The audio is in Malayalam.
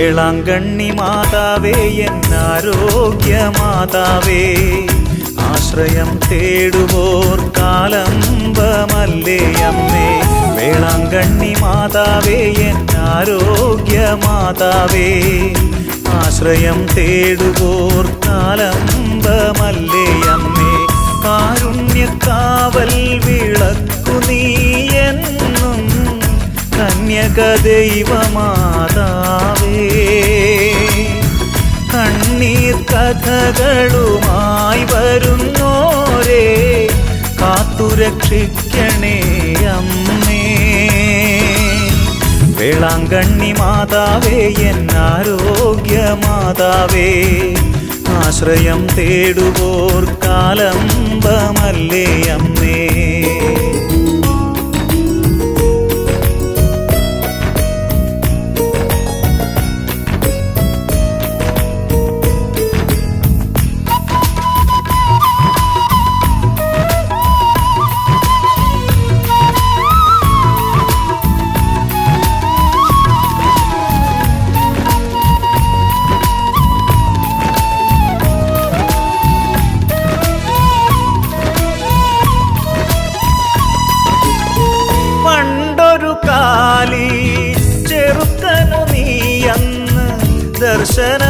വേളാങ്കണ്ണി മാതാവേ എന്നാരോഗ്യ മാതാവേ ആശ്രയം തേടുവോർ കാലംബമല്ലേ അമ്മേ. വേളാങ്കണ്ണി മാതാവേ എന്നാരോഗ്യ മാതാവേ ആശ്രയം തേടുവോർ കാലംബമല്ലേ അമ്മേ. കാരുണ്യക്കാവൽ വിളക്കു നീ കന്യക ദൈവമാതാവേ കണ്ണീർ കഥകളുമായി വരുന്നോരേ കാത്തുരക്ഷിക്കണേ അമ്മേ. വേളാങ്കണ്ണി മാതാവേ എന്നാരോഗ്യ മാതാവേ ആശ്രയം തേടുവോർ കാലംബമല്ലേ അമ്മ. ದರ್ಶನ